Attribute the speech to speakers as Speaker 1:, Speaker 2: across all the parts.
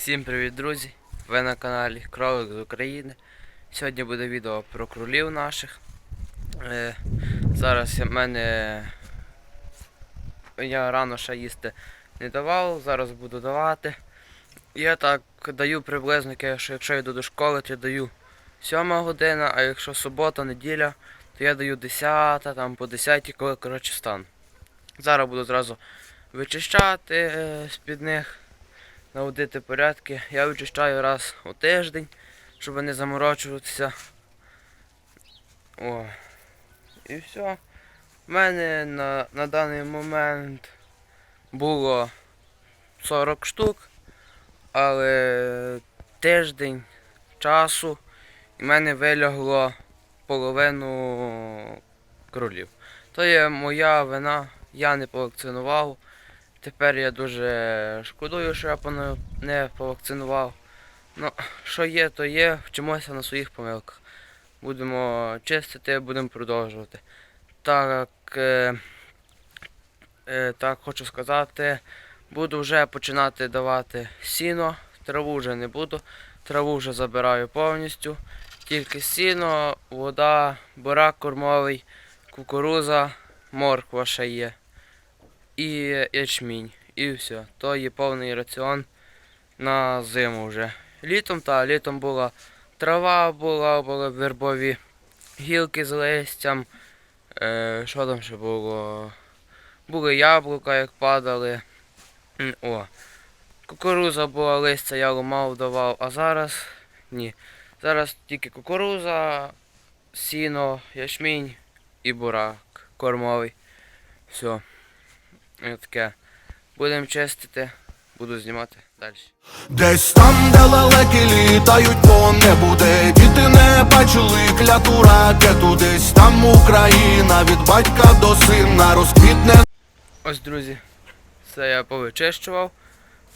Speaker 1: Всім привіт, друзі! Ви на каналі Кролик з України. Сьогодні буде відео про кролів наших. Е, зараз в мене я рано ще їсти не давав, зараз буду давати. Я так даю приблизно, якщо, якщо йду до школи, то я даю 7 година, а якщо субота, неділя, то я даю 10, там по 10, коли коротше стану. Зараз буду зразу вичищати е, з-під них наводити порядки. Я вичищаю раз у тиждень, щоб не заморочуватися. О. І все. У мене на, на даний момент було 40 штук, але тиждень часу і в мене вилягло половину кролів. То є моя вина, я не повакцинував. Тепер я дуже шкодую, що я не повакцинував. Ну, що є, то є, вчимося на своїх помилках. Будемо чистити, будемо продовжувати. Так, е, е, так хочу сказати, буду вже починати давати сіно, траву вже не буду, траву вже забираю повністю. Тільки сіно, вода, бурак кормовий, кукуруза, морква ще є і ячмінь. І все. То є повний раціон на зиму вже. Літом та літом була трава, була, були вербові гілки з листям. Е, що там ще було? Були яблука, як падали. О. Кукуруза була листя, я ломав, давав, а зараз ні. Зараз тільки кукуруза, сіно, ячмінь і бурак кормовий. Все. Таке. Будемо чистити, буду знімати далі.
Speaker 2: Десь там, де лелеки літають по небу, де діти не бачили кляту ракету, десь там Україна від батька до сина розквітне.
Speaker 1: Ось, друзі, це я повичищував,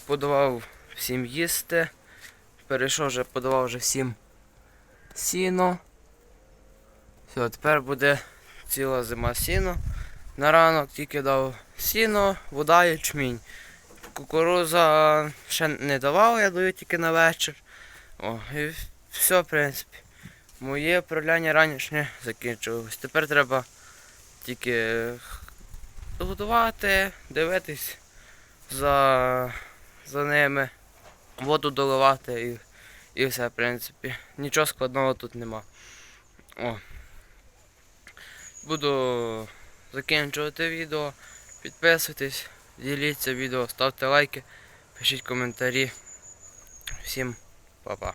Speaker 1: подавав всім їсти. Перейшов вже, подавав вже всім сіно. Все, тепер буде ціла зима сіно. На ранок тільки дав сіно, вода ячмінь. Кукуруза ще не давав, я даю тільки на вечір. О, і все, в принципі. Моє управляння ранішнє закінчилось. Тепер треба тільки годувати, дивитись за, за ними, воду доливати і, і все, в принципі. Нічого складного тут нема. О. Буду закінчувати відео. Підписуйтесь, діліться відео, ставте лайки, пишіть коментарі. Всім па-па.